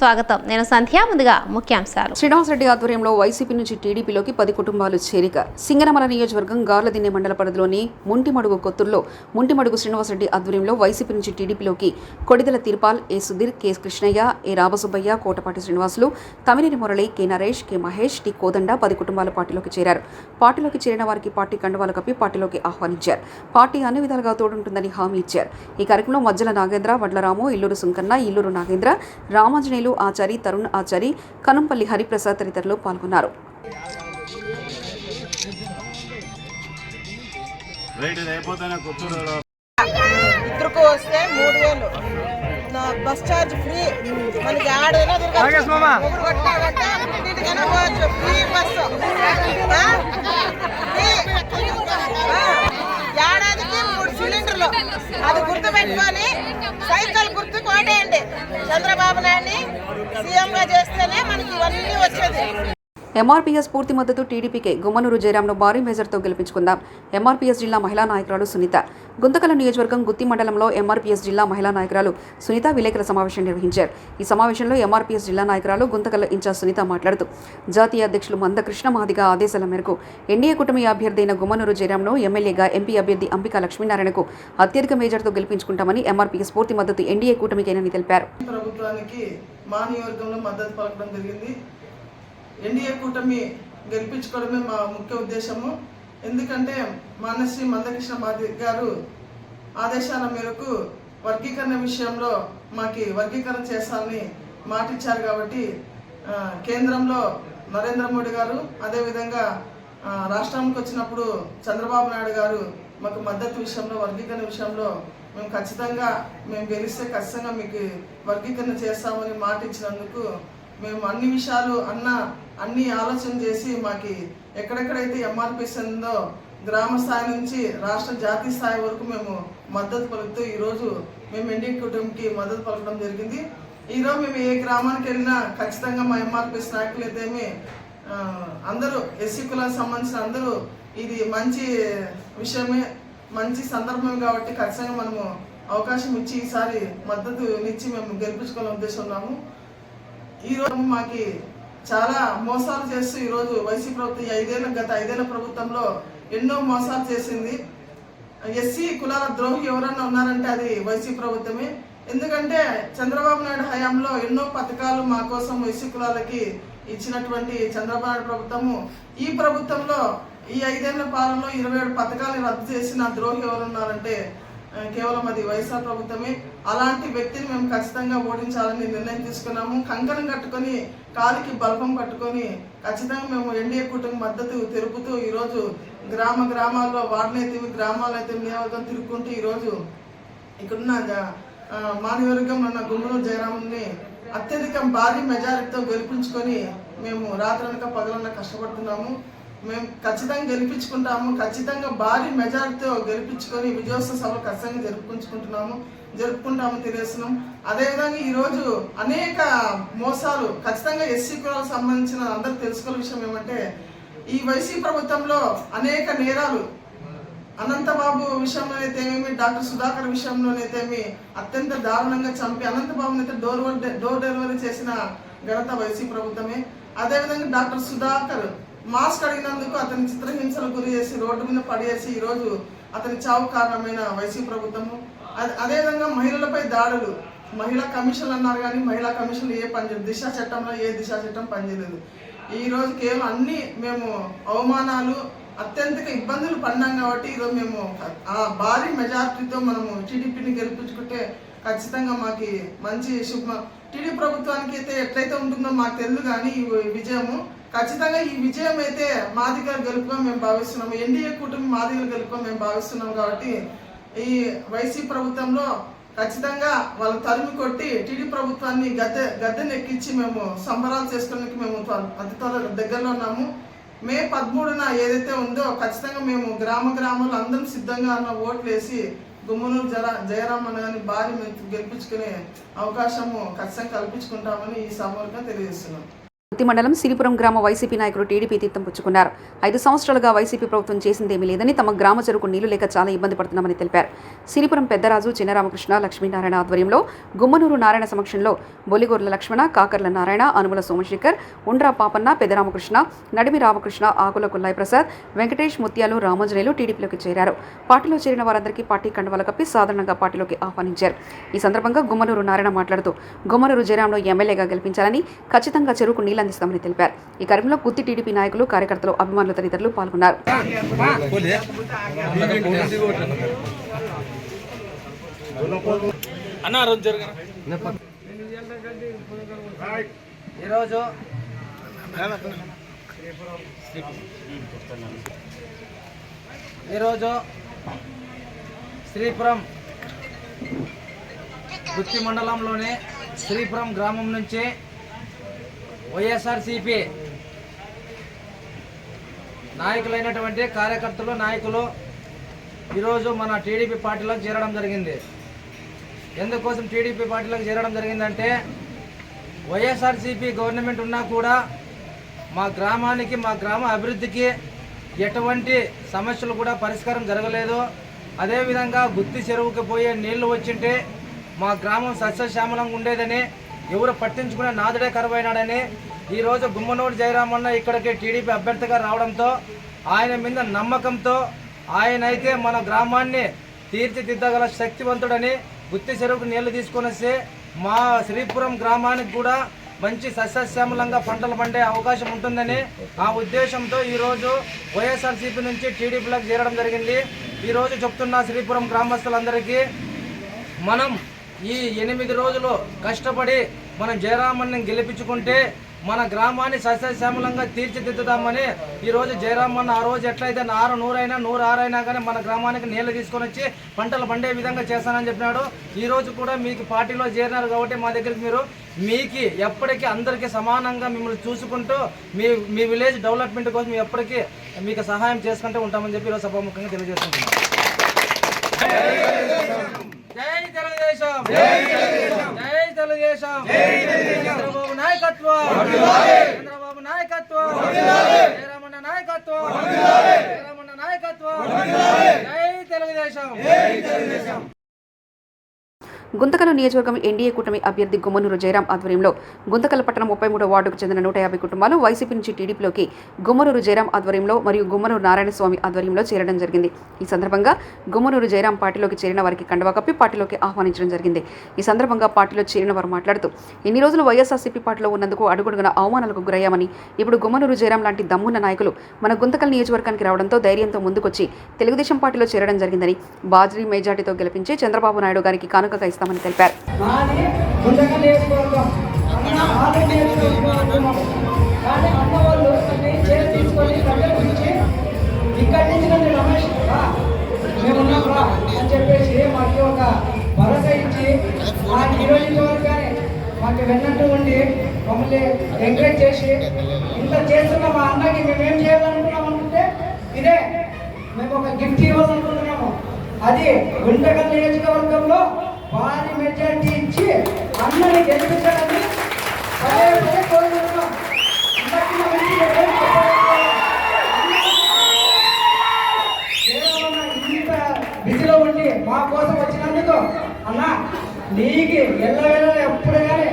స్వాగతం. నేను సంధ్య ముందుగా ముఖ్యాంశాలు. శ్రీనివాసరెడ్డి ఆధ్వర్యంలో వైసీపీ నుంచి టీడీపీలోకి పది కుటుంబాలు చేరిక. సింగనమల నియోజకవర్గం గార్లదిన్నె మండల పరిధిలోని ముంటిమడుగు కొత్తూరులో ముంటిమడుగు శ్రీనివాసరెడ్డి ఆధ్వర్యంలో వైసీపీ నుంచి టీడీపీలోకి Kodidala Tirupal A Sudheer K Krishnaiah A Ramasubbaiah Kotapati Srinivasulu Tammineni Murali K Naresh K Mahesh T Kodanda పది కుటుంబాలు పార్టీలోకి చేరారు. పార్టీలోకి చేరిన వారికి పార్టీ కండువాలు కప్పి పార్టీలోకి ఆహ్వానించారు. పార్టీ అన్ని విధాలుగా తోడుంటుందని హామీ ఇచ్చారు. ఈ కార్యక్రమంలో మజ్జల నాగేంద్ర వడ్లరాము ఇల్లూరు సుంకన్న ఇల్లూరు నాగేంద్ర రామాంజనేయులు ఆచారి తరుణ్ ఆచారి కనంపల్లి హరిప్రసాద్ తదితరులు పాల్గొన్నారు. ఇద్దరికి వస్తే మూడు వేలు. Bus charge free. మనకి ఆడైనా తిరగచ్చు. పోవచ్చు. ఫ్రీ బస్సు ఆ? ఫ్రీ. ఆ. ఏడాదికి మూడు సిలిండర్లు అది గుర్తు పెట్టుకొని సైకిల్ గుర్తు కోటేయండి. చంద్రబాబు నాయుడిని సీఎంగా చేస్తేనే మనకి ఎంఆర్పీఎస్ పూర్తి మద్దతు టీడీపీకే. గుమ్మనూరు జయరాంను భారీ మేజర్తో గెలిపించుకుందాం. ఎంఆర్పీఎస్ జిల్లా మహిళా నాయకురాలు సునీత. గుంతకల నియోజకవర్గం గుత్తి మండలంలో ఎంఆర్పీఎస్ జిల్లా మహిళా నాయకురాలు సునీత విలేకరుల సమావేశం నిర్వహించారు. ఈ సమావేశంలో ఎంఆర్పీఎస్ జిల్లా నాయకురాలు గుంతకల ఇన్ఛార్జ్ సునీత మాట్లాడుతూ జాతీయ అధ్యక్షులు మందకృష్ణ మహాదిగా ఆదేశాల మేరకు ఎన్డీఏ కూటమి అభ్యర్థి అయిన గుమ్మనూరు జయరాంను ఎమ్మెల్యేగా ఎంపీ అభ్యర్థి అంబికా లక్ష్మీనారాయణకు అత్యధిక మేజర్తో గెలిపించుకుంటామని ఎంఆర్పీఎస్ పూర్తి మద్దతు ఎన్డీఏ కూటమికేనని తెలిపారు. ప్రభుత్వానికి మా నియోజకవర్గంలో మద్దతు పలకడం జరిగింది. ఎన్డీఏ కూటమి గెలిపించుకోవడమే మా ముఖ్య ఉద్దేశము. ఎందుకంటే మానశ్రీ మందకృష్ణ మాది గారు ఆదేశాల మేరకు వర్గీకరణ విషయంలో మాకి వర్గీకరణ చేస్తామని మాటిచ్చారు కాబట్టి కేంద్రంలో నరేంద్ర మోడీ గారు అదేవిధంగా రాష్ట్రానికి వచ్చినప్పుడు చంద్రబాబు నాయుడు గారు మాకు మద్దతు విషయంలో వర్గీకరణ విషయంలో మేము ఖచ్చితంగా మేము గెలిస్తే ఖచ్చితంగా మీకు వర్గీకరణ చేస్తామని మాట ఇచ్చినందుకు మేము అన్ని విషయాలు అన్న అన్ని ఆలోచన చేసి మాకి ఎక్కడెక్కడైతే ఎంఆర్పిఎస్ ఉందో గ్రామ స్థాయి నుంచి రాష్ట్ర జాతీయ స్థాయి వరకు మేము మద్దతు పలుకుతూ ఈరోజు మేము ఎన్డీ కుటుంబకి మద్దతు పలకడం జరిగింది. ఈరోజు మేము ఏ గ్రామానికి వెళ్ళినా ఖచ్చితంగా మా ఎంఆర్పిఎస్ నాయకులు అయితేమి అందరూ ఎస్సీ కులానికి సంబంధించిన అందరూ ఇది మంచి విషయమే మంచి సందర్భం కాబట్టి ఖచ్చితంగా మనము అవకాశం ఇచ్చి ఈసారి మద్దతునిచ్చి మేము గెలిపించుకోవాలని ఉద్దేశం ఉన్నాము. ఈరోజు మాకి చాలా మోసాలు చేస్తూ ఈరోజు వైసీ ప్రభుత్వం ఈ గత ఐదేళ్ళ ప్రభుత్వంలో ఎన్నో మోసాలు చేసింది. ఎస్సీ కులాల ద్రోహి ఎవరన్నా ఉన్నారంటే అది వైసీ ప్రభుత్వమే. ఎందుకంటే చంద్రబాబు నాయుడు హయాంలో ఎన్నో పథకాలు మా కోసం ఎస్సీ కులాలకి ఇచ్చినటువంటి చంద్రబాబు నాయుడు ప్రభుత్వము. ఈ ప్రభుత్వంలో ఈ ఐదేళ్ళ పాలనలో ఇరవై ఏడు పథకాలు రద్దు చేసిన ద్రోహి ఎవరున్నారంటే ఉన్నారంటే కేవలం అది వైఎస్ఆర్ ప్రభుత్వమే. అలాంటి వ్యక్తిని మేము ఖచ్చితంగా ఓడించాలని నిర్ణయం తీసుకున్నాము. కంకణం కట్టుకొని కాలికి బల్బం పట్టుకొని ఖచ్చితంగా మేము ఎన్డీఏ కూటమి మద్దతు తెలుపుతూ ఈరోజు గ్రామ గ్రామాల్లో వార్డునైతే గ్రామాలు అయితే నియోజకం తిరుగుకుంటూ ఈరోజు ఇక్కడున్న మానవర్గం మా ఉన్న గుమ్మనూరు జయరాముని అత్యధిక భారీ మెజారిటీతో గెలిపించుకొని మేము రాత్రనక పగలన్న కష్టపడుతున్నాము. మేము ఖచ్చితంగా గెలిపించుకుంటాము ఖచ్చితంగా భారీ మెజార్టీతో గెలిపించుకొని విజయోత్సవ సభ ఖచ్చితంగా జరుపుకుంటున్నాము జరుపుకుంటాము తెలియస్తున్నాం అదేవిధంగా ఈరోజు అనేక మోసాలు ఖచ్చితంగా ఎస్సీ కులాలకు సంబంధించిన అందరూ తెలుసుకునే విషయం ఏమంటే ఈ వైసీ ప్రభుత్వంలో అనేక నేరాలు అనంతబాబు విషయంలోనైతేమి డాక్టర్ సుధాకర్ విషయంలోనైతేమి అత్యంత దారుణంగా చంపి అనంతబాబుని అయితే డోర్ డోర్ డెలివరీ చేసిన ఘనత వైసీ ప్రభుత్వమే. అదేవిధంగా డాక్టర్ సుధాకర్ మాస్క్ అడిగినందుకు అతని చిత్రహింసలకు గురి చేసి రోడ్డు మీద పడేసి ఈరోజు అతని చావు కారణమైన వైసీ ప్రభుత్వము. అదే- అదేవిధంగా మహిళలపై దాడులు. మహిళా కమిషన్లు అన్నారు కానీ మహిళా కమిషన్లు ఏ పనిచేయదు దిశ చట్టంలో ఏ దిశ చట్టం పనిచేయలేదు ఈరోజు కేవలం అన్ని మేము అవమానాలు అత్యంత ఇబ్బందులు పడినాం కాబట్టి ఈరోజు మేము ఆ భారీ మెజారిటీతో మనము టీడీపీని గెలిపించుకుంటే ఖచ్చితంగా మాకు మంచి శుభ. టీడీ ప్రభుత్వానికి అయితే ఎట్లయితే ఉంటుందో మాకు తెలియదు కానీ ఈ విజయము ఖచ్చితంగా ఈ విజయం అయితే మాదిగా గెలుపుగా మేము భావిస్తున్నాము. ఎన్డీఏ కూటమి మాదిగా గెలుపుగా మేము భావిస్తున్నాం కాబట్టి ఈ వైసీ ప్రభుత్వంలో ఖచ్చితంగా వాళ్ళు తరిమి కొట్టి టీడీ ప్రభుత్వాన్ని గద్దె గద్దెనెక్కించి మేము సంబరాలు చేసుకోవడానికి మేము అతి త్వర దగ్గరలో ఉన్నాము. మే పదమూడున ఏదైతే ఉందో ఖచ్చితంగా మేము గ్రామ గ్రామంలో అందరం సిద్ధంగా ఉన్న ఓట్లు వేసి గుమ్మనూరు జర జయరామన్ గారిని భారీ గెలిపించుకునే అవకాశము ఖచ్చితంగా కల్పించుకుంటామని ఈ సభగా తెలియజేస్తున్నాం. గుత్తి మండలం సిరిపురం గ్రామ వైసీపీ నాయకులు టీడీపీ తీర్థం పుచ్చుకున్నారు. ఐదు సంవత్సరాలుగా వైసీపీ ప్రభుత్వం చేసిందేమీ లేదని తమ గ్రామ చెరుకు నీళ్ళు లేక చాలా ఇబ్బంది పడుతున్నామని తెలిపారు. సిరిపురం పెద్దరాజు చిన్నరామకృష్ణ లక్ష్మీనారాయణ ఆధ్వర్యంలో గుమ్మనూరు నారాయణ సమక్షంలో బొలిగొర్ల లక్ష్మణ కాకర్ల నారాయణ అనుమల సోమశేఖర్ ఉండ్రా పాపన్న పెద్దరామకృష్ణ నడిమి రామకృష్ణ ఆకుల కుల్లాయి ప్రసాద్ వెంకటేష్ ముత్యాలు రామంజనేయులు టీడీపీలోకి చేరారు. పార్టీలో చేరిన వారందరికీ పార్టీ కండువాలు కప్పి సాధారణంగా పార్టీలోకి ఆహ్వానించారు. ఈ సందర్భంగా గుమ్మనూరు నారాయణ మాట్లాడుతూ గుమ్మనూరు జయరాంను ఎమ్మెల్యేగా గెలిపించాలని ఖచ్చితంగా చెరుకు నీళ్ళు అందిస్తామని తెలిపారు. ఈ కార్యక్రమంలో గుత్తి టీడీపీ నాయకులు కార్యకర్తలు అభిమానులు తదితరులు పాల్గొన్నారు. ఈరోజు శ్రీపురం గుత్తి మండలంలోని శ్రీపురం గ్రామం నుంచి వైఎస్ఆర్సిపి నాయకులైనటువంటి కార్యకర్తలు నాయకులు ఈరోజు మన టీడీపీ పార్టీలోకి చేరడం జరిగింది. ఎందుకోసం టీడీపీ పార్టీలోకి చేరడం జరిగిందంటే వైఎస్ఆర్సీపీ గవర్నమెంట్ ఉన్నా కూడా మా గ్రామానికి మా గ్రామ అభివృద్ధికి ఎటువంటి సమస్యలు కూడా పరిష్కారం జరగలేదు. అదేవిధంగా గుత్తి చెరువుకి పోయే నీళ్ళు వచ్చింటే మా గ్రామం సస్యశ్యామలంగా ఉండేదని ఎవరు పట్టించుకునే నాదుడే కరువైనాడని ఈరోజు గుమ్మనూరు జయరామన్న ఇక్కడికి టీడీపీ అభ్యర్థిగా రావడంతో ఆయన మీద నమ్మకంతో ఆయన అయితే మన గ్రామాన్ని తీర్చిదిద్దగల శక్తివంతుడని గుత్తి చెరువుకు నీళ్ళు తీసుకొని వస్తే మా శ్రీపురం గ్రామానికి కూడా మంచి సస్యశ్యామలంగా పంటలు పండే అవకాశం ఉంటుందని ఆ ఉద్దేశంతో ఈరోజు వైఎస్ఆర్సీపీ నుంచి టీడీపీలోకి చేరడం జరిగింది. ఈరోజు చెప్తున్న శ్రీపురం గ్రామస్తులందరికీ మనం ఈ ఎనిమిది రోజులు కష్టపడి మనం జయరామన్ని గెలిపించుకుంటే మన గ్రామాన్ని సస్యశ్యామలంగా తీర్చిదిద్దుదామని ఈరోజు జయరామన్న ఆ రోజు ఎట్లయితే ఆరు నూరైనా నూరు ఆరైనా కానీ మన గ్రామానికి నీళ్ళు తీసుకొని వచ్చి పంటలు పండే విధంగా చేస్తానని చెప్పినాడు. ఈరోజు కూడా మీకు పార్టీలో చేరినారు కాబట్టి మా దగ్గరికి మీరు మీకు ఎప్పటికీ అందరికీ సమానంగా మిమ్మల్ని చూసుకుంటూ మీ మీ విలేజ్ డెవలప్మెంట్ కోసం ఎప్పటికీ మీకు సహాయం చేసుకుంటూ ఉంటామని చెప్పి ఈరోజు సభాముఖంగా తెలియజేస్తున్నాం జై తెలుగుదేశం. జై తెలుగుదేశం. చంద్రబాబు నాయకత్వం. చంద్రబాబు నాయకత్వం. జయరామన్న నాయకత్వం. జయరామన్న నాయకత్వం. జై తెలుగుదేశం. గుంతకల్ నియోజకవర్గం ఎన్డీఏ కూటమి అభ్యర్థి గుమ్మనూరు జయరాం ఆధ్వర్యంలో గుంతకల్ పట్టణం ముప్పై మూడో వార్డుకు చెందిన నూట యాభై కుటుంబాలు వైసీపీ నుంచి టీడీపీలోకి గుమ్మనూరు జయరాం ఆధ్వర్యంలో మరియు గుమ్మనూరు నారాయణ స్వామి ఆధ్వర్యంలో చేరడం జరిగింది. ఈ సందర్భంగా గుమ్మనూరు జయరాం పార్టీలోకి చేరిన వారికి కండవా కప్పి పార్టీలోకి ఆహ్వానించడం జరిగింది. ఈ సందర్భంగా పార్టీలో చేరిన వారు మాట్లాడుతూ ఇన్ని రోజులు వైఎస్ఆర్సీపీ పార్టీలో ఉన్నందుకు అడుగుడుగున అవమానాలకు గురయ్యామని ఇప్పుడు గుమ్మనూరు జయరాం లాంటి దమ్మున్న నాయకులు మన గుంతకల్ నియోజకవర్గానికి రావడంతో ధైర్యంతో ముందుకొచ్చి తెలుగుదేశం పార్టీలో చేరడం జరిగిందని బాజరీ మెజార్టీతో గెలిపించి చంద్రబాబు నాయుడు గారికి కానుకగా ఇస్తామని తెలిపారు. మాది గుండెక నియోజకవర్గం అన్న ఆంధ్ర కానీ అన్న వాళ్ళు నన్ను చేసి తీసుకొని దగ్గర నుంచి ఇక్కడి నుంచి నన్ను రమేష్ రా మేమున్నాం రా అని చెప్పేసి మాకు ఒక భరోసా ఇచ్చి మాకు ఈరోజు వరకు కానీ మాకు వెన్నట్టు ఉండి మమ్మల్ని ఎంకరేజ్ చేసి ఇంత చేస్తున్న మా అన్నకి మేమేం చేయాలనుకున్నాం అనుకుంటే ఇదే మేము ఒక గిఫ్ట్ ఇవ్వాలనుకుంటున్నాము అది గుంటకల్ నియోజకవర్గంలో భారీ మెజార్టీ ఇచ్చి అన్నని గెలిపించాలని పదే పదే కోరుకుంటున్నాం. ఇంత బిజీలో ఉండి మా కోసం వచ్చినందుకు అన్న నీకు ఎల్లవేళ ఎప్పుడు కానీ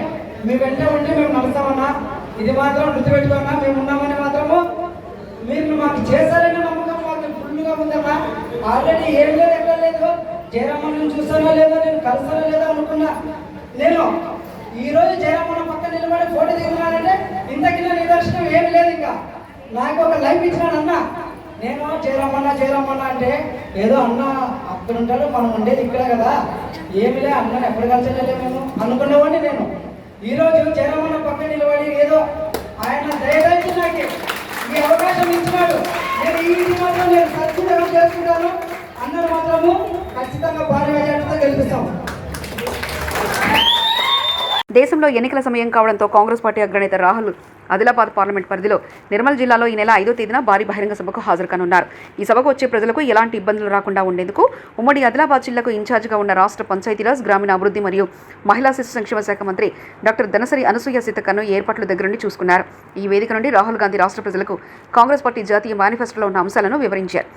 మీ వెంట ఉండి మేము నడుస్తామన్నా. ఇది మాత్రం గుర్తుపెట్టుకున్నా మేము ఉన్నామని మాత్రము మీరు మాకు చేశారని నమ్మకం మాకు ఫుల్గా ఉందన్నా. ఆల్రెడీ ఏం లేదు ఎక్కడ లేదు. జయరామన్ చూసానో లేదో నేను కలుస్తానో లేదో అనుకున్నా. నేను ఈ రోజు జయరామన్న పక్కన నిలబడి ఫోటో దిగుతున్నానంటే ఇంతకిన నిదర్శనం ఏం లేదు ఇంకా. నాకు ఒక లైఫ్ ఇచ్చినాడు అన్న. నేను జయరామన్న జయరామన్న అంటే ఏదో అన్న అక్కడ ఉంటాడు మనం ఉండేది ఇక్కడే కదా. ఏమిలే అన్న ఎక్కడ కలిసలే మేము అనుకునేవాడిని నేను. ఈ రోజు జయరామన్న పక్కన నిలబడి ఏదో ఆయన దయదలిచి నాకు ఈ అవకాశం ఇచ్చినాడు. నేను ఈ మాత్రం నేను సద్వినియోగం చేసుకుంటాను. అందరూ మాత్రము ఖచ్చితంగా భారీ మెజార్టీతో గెలిపిస్తాం దేశంలో ఎన్నికల సమయం కావడంతో కాంగ్రెస్ పార్టీ అగ్రనేత రాహుల్ ఆదిలాబాద్ పార్లమెంట్ పరిధిలో నిర్మల్ జిల్లాలో ఈ నెల ఐదో తేదీన భారీ బహిరంగ సభకు హాజరు కానున్నారు. ఈ సభకు వచ్చే ప్రజలకు ఎలాంటి ఇబ్బందులు రాకుండా ఉండేందుకు ఉమ్మడి ఆదిలాబాద్ జిల్లాకు ఇన్ఛార్జిగా ఉన్న రాష్ట్ర పంచాయతీరాజ్ గ్రామీణ అభివృద్ధి మరియు మహిళా శిశు సంక్షేమ శాఖ మంత్రి డాక్టర్ ధనసరి అనసూయ సీతక్కను ఏర్పాట్ల దగ్గర నుండి చూసుకున్నారు. ఈ వేదిక నుండి రాహుల్ గాంధీ రాష్ట్ర ప్రజలకు కాంగ్రెస్ పార్టీ జాతీయ మేనిఫెస్టోలో ఉన్న అంశాలను వివరించారు.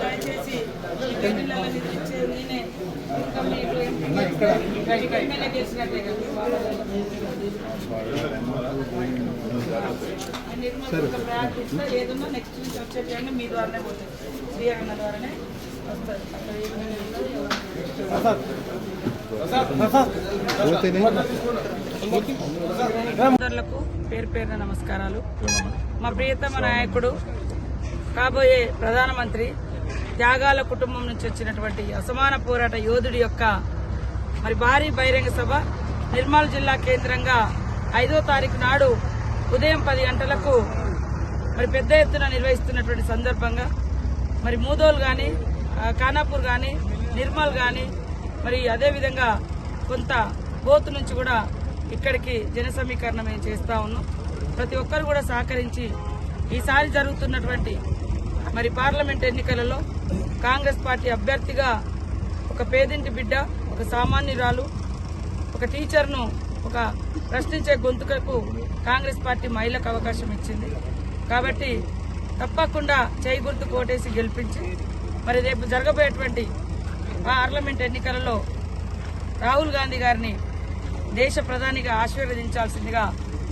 దయచేసి నేనే. ఇంకా మీకు ఎమ్మెల్యే నిర్మల్ ఏదన్నా నెక్స్ట్ నుంచి వచ్చేది కానీ మీ ద్వారానే పోతుంది ద్వారానే పేరు పేరున నమస్కారాలు. మా ప్రియతమ నాయకుడు కాబోయే ప్రధానమంత్రి త్యాగాల కుటుంబం నుంచి వచ్చినటువంటి అసమాన పోరాట యోధుడి యొక్క మరి భారీ బహిరంగ సభ నిర్మల్ జిల్లా కేంద్రంగా ఐదో తారీఖు నాడు ఉదయం పది గంటలకు మరి పెద్ద ఎత్తున నిర్వహిస్తున్నటువంటి సందర్భంగా మరి మూదోల్ కానీ ఖానాపూర్ కానీ నిర్మల్ కానీ మరి అదేవిధంగా కొంత బోత్ నుంచి కూడా ఇక్కడికి జన సమీకరణ మేము చేస్తా ఉన్నాం. ప్రతి ఒక్కరు కూడా సహకరించి ఈసారి జరుగుతున్నటువంటి మరి పార్లమెంట్ ఎన్నికలలో కాంగ్రెస్ పార్టీ అభ్యర్థిగా ఒక పేదింటి బిడ్డ ఒక సామాన్యురాలు ఒక టీచర్ను ఒక ప్రశ్నించే గొంతుకకు కాంగ్రెస్ పార్టీ మహిళకు అవకాశం ఇచ్చింది. కాబట్టి తప్పకుండా చేయి గుర్తు కోటేసి గెలిపించి మరి రేపు జరగబోయేటువంటి పార్లమెంట్ ఎన్నికలలో రాహుల్ గాంధీ గారిని దేశ ప్రధానిగా ఆశీర్వదించాల్సిందిగా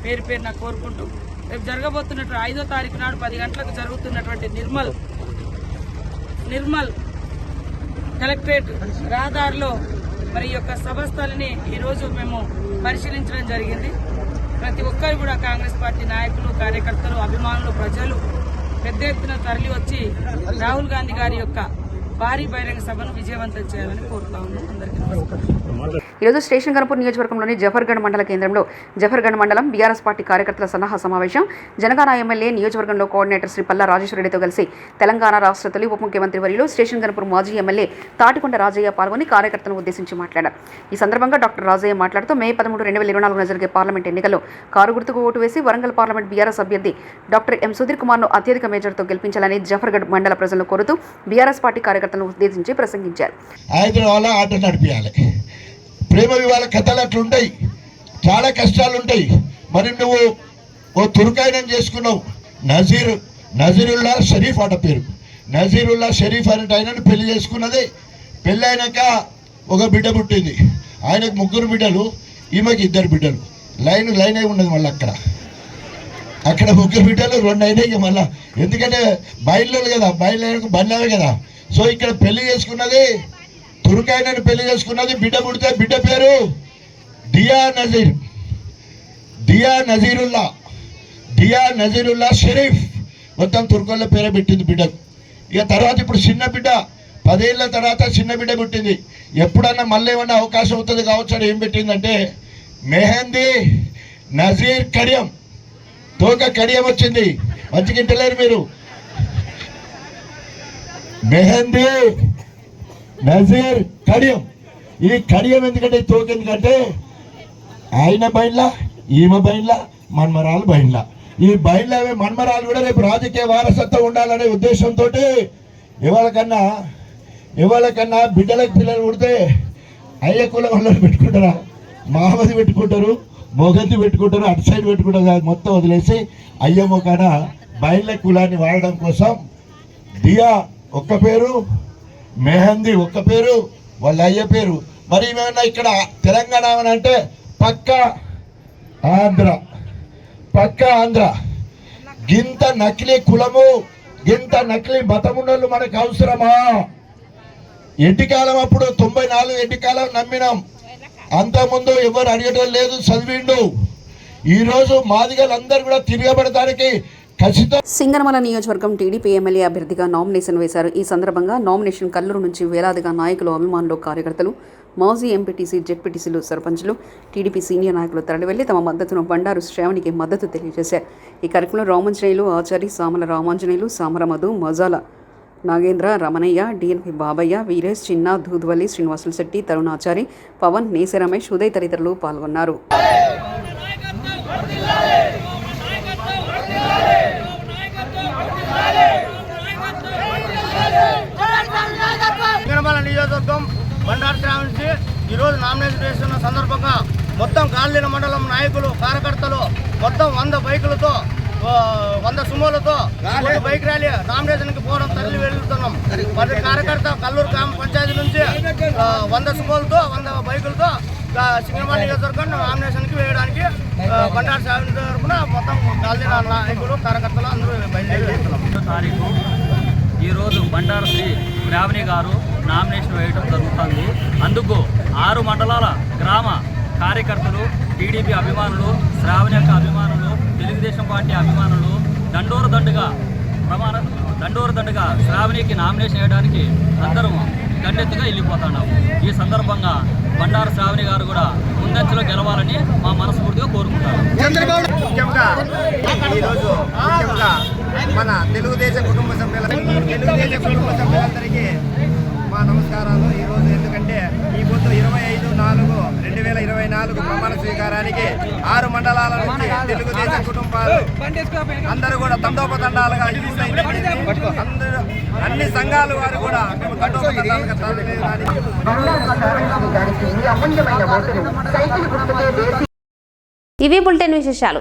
పేరు పేరున కోరుకుంటూ రేపు జరగబోతున్నటువంటి ఐదో తారీఖు నాడు పది గంటలకు జరుగుతున్నటువంటి నిర్మల్ నిర్మల్ కలెక్టరేట్ రహదారిలో మరి యొక్క యొక్క సభస్థలిని ఈరోజు మేము పరిశీలించడం జరిగింది. ప్రతి ఒక్కరు కూడా కాంగ్రెస్ పార్టీ నాయకులు కార్యకర్తలు అభిమానులు ప్రజలు పెద్ద ఎత్తున తరలి వచ్చి రాహుల్ గాంధీ గారి యొక్క భారీ బహిరంగ సభను విజయవంతం చేయాలని కోరుతా ఉన్నాం. అందరికీ నమస్కారం. ఈరోజు స్టేషన్ గణపూర్ నియోజకవర్గంలోని జఫర్గఢ్ మండల కేంద్రంలో జఫర్గఢ్ మండలం బీఆర్ఎస్ పార్టీ కార్యకర్తల సన్నాహ సమావేశం. జనగాన ఎమ్మెల్యే నియోజకవర్గంలో కోఆర్డినేటర్ శ్రీ పల్లా రాజేశ్వరరెడ్డితో కలిసి తెలంగాణ రాష్ట్ర తొలి ఉప ముఖ్యమంత్రి వర్యులు స్టేషన్ గణపూర్ మాజీ ఎమ్మెల్యే తాటికొండ రాజయ్య పాల్గొని కార్యకర్తలను ఉద్దేశించి మాట్లాడారు. ఈ సందర్భంగా డాక్టర్ రాజయ్య మాట్లాడుతూ మే పదమూడు రెండు వేల ఇరవై నాలుగున జరిగే పార్లమెంట్ ఎన్నికల్లో కారు గుర్తుకు ఓటు వేసి వరంగల్ పార్లమెంట్ బీఆర్ఎస్ అభ్యర్థి డాక్టర్ ఎం సుధీర్ కుమార్ను అత్యధిక మేజర్తో గెలిపించాలని జఫర్గఢ్ మండల ప్రజలను కోరుతూ బీఆర్ఎస్ పార్టీ కార్యకర్తలను ఉద్దేశించి ప్రసంగించారు. ఆట నడిపించాలి ప్రేమ వివాహ కథలు అట్లుంటాయి చాలా కష్టాలు ఉంటాయి మరి నువ్వు ఓ తురుకాయనం చేసుకున్నావు. నజీర్ నజీరుల్లా షరీఫ్ అట పేరు. నజీరుల్లా షరీఫ్ అనే ఆయనను పెళ్ళి చేసుకున్నది. పెళ్ళి అయినాక ఒక బిడ్డ పుట్టింది. ఆయనకు ముగ్గురు బిడ్డలు ఈమెకి ఇద్దరు బిడ్డలు. లైన్ లైన్ అయి ఉన్నది మళ్ళీ అక్కడ. అక్కడ ముగ్గురు బిడ్డలు రెండు అయినాయి ఇక మళ్ళీ. ఎందుకంటే బయలు కదా బయలు బండ్లవే కదా. సో ఇక్కడ పెళ్ళి చేసుకున్నది తురుకాయనని పెళ్ళి చేసుకున్నది బిడ్డ పుడితే బిడ్డ పేరు దియా నజీర్. దియా నజీరుల్లా. దియా నజీరుల్లా షరీఫ్. మొత్తం తుర్కోళ్ళ పేరే పెట్టింది బిడ్డకు ఇక తర్వాత ఇప్పుడు చిన్న బిడ్డ. పదేళ్ళ తర్వాత చిన్న బిడ్డ పుట్టింది. ఎప్పుడన్నా మళ్ళీ ఏమన్నా అవకాశం అవుతుంది కావచ్చు అని ఏం పెట్టిందంటే మెహందీ నజీర్ కడియం. తోక కడియం వచ్చింది. మంచిగింటలేరు మీరు. మెహందీ నజీర్ కడియం. ఈ కడియం ఎందుకంటే ఈ తోక ఎందుకంటే ఆయన బయన్లా ఈమె బయన్లా మన్మరాలు బయన్లా ఈ బయన్లా మన్మరాలు కూడా రేపు రాజకీయ వారసత్వం ఉండాలనే ఉద్దేశంతో ఎవరికన్నా ఎవరికన్నా బిడ్డలకు పిల్లలు పుడితే అయ్య కులం వాళ్ళని పెట్టుకుంటారా? మామది పెట్టుకుంటారు మొగతి పెట్టుకుంటారు అటు సైడ్ పెట్టుకుంటారు మొత్తం వదిలేసి అయ్య కాడ బయళ్ళ కులాన్ని వాడడం కోసం దియా ఒక్క పేరు మెహందీ ఒక్క పేరు వాళ్ళ అయ్య పేరు. మరి ఏమైనా ఇక్కడ తెలంగాణ అని అంటే పక్క ఆంధ్ర పక్క ఆంధ్ర. గింత నకిలీ కులము గింత నకిలీ మతమున్నోళ్ళు మనకు అవసరమా? ఎడ్డికాలం అప్పుడు తొంభై నాలుగు ఎడ్డికాలం నమ్మినాం. అంతకుముందు ఎవరు అడగటం లేదు చదివిండు. ఈరోజు మాదిగలందరూ కూడా తిరగబడటానికి సింగనమల నియోజకవర్గం టీడీపీ ఎమ్మెల్యే అభ్యర్థిగా నామినేషన్ వేశారు. ఈ సందర్భంగా నామినేషన్ కల్లూరు నుంచి వేలాదిగా నాయకులు అభిమానులు కార్యకర్తలు మాజీ ఎంపీటీసీ జెడ్పీటీసీలు సర్పంచ్లు టీడీపీ సీనియర్ నాయకులు తరలివెళ్ళి తమ మద్దతును బండారు శ్రావణికి మద్దతు తెలియజేశారు. ఈ కార్యక్రమంలో రామాంజనేయులు ఆచారి సామల రామాంజనేయులు సామరమధు మజాల నాగేంద్ర రమణయ్య డిఎన్పి బాబయ్య వీరేష్ చిన్న దూద్వల్లి శ్రీనివాసులు శెట్టి తరుణాచారి పవన్ నేసే రమేష్ ఉదయ్ తదితరులు పాల్గొన్నారు. నియోజకవర్గం బండారు శ్రావణ్ నుంచి ఈరోజు నామినేషన్ చేస్తున్న సందర్భంగా మొత్తం గాలిన మండలం నాయకులు కార్యకర్తలు మొత్తం వంద బైకులతో వంద సుమోలతో ఒక బైక్ ర్యాలీ నామినేషన్కి పోవడం తరలి వెళ్తున్నాం. మరి కార్యకర్త కల్లూరు గ్రామ పంచాయతీ నుంచి వంద సుమోలతో వంద బైకులతో ఆ, సింగనమల నియోజకవర్గం నామినేషన్కి వేయడానికి బండారు శ్రావణ్ తరఫున మొత్తం గాలిన నాయకులు కార్యకర్తలు అందరూ బయలుదేరి వెళ్తున్నాం. తారీఖు ఈరోజు బండారు శ్రీ శ్రావణి గారు నామినేషన్ వేయడం జరుగుతుంది. అందుకు ఆరు మండలాల గ్రామ కార్యకర్తలు టీడీపీ అభిమానులు శ్రావణి యొక్క అభిమానులు తెలుగుదేశం పార్టీ అభిమానులు దండోరు దండుగా ప్రమాణ దండోరు దండుగా శ్రావణికి నామినేషన్ వేయడానికి అందరం గండెత్తుగా వెళ్ళిపోతున్నాం. ఈ సందర్భంగా బండారు శ్రావణి గారు కూడా ముందంచెలో గెలవాలని మా మనస్ఫూర్తిగా కోరుకుంటారు. ముఖ్యంగా ఈరోజు ముఖ్యంగా మన తెలుగుదేశం కుటుంబ సభ్యులందరికీ తెలుగుదేశం కుటుంబ సభ్యులందరికీ మా నమస్కారాలు. ఈరోజు ఎందుకంటే ఈ పొద్దు ఇరవై ఐదు నాలుగు రెండు వేల ఇరవై నాలుగు ప్రమాణ స్వీకారానికి ఆరు మండలాల నుంచి తెలుగుదేశం కుటుంబాలు అందరూ కూడా తండోపతండాలుగా అందరూ అన్ని సంఘాల వారు కూడా మేము తండోపతండాలుగా ఇవి బులెటిన్ విశేషాలు.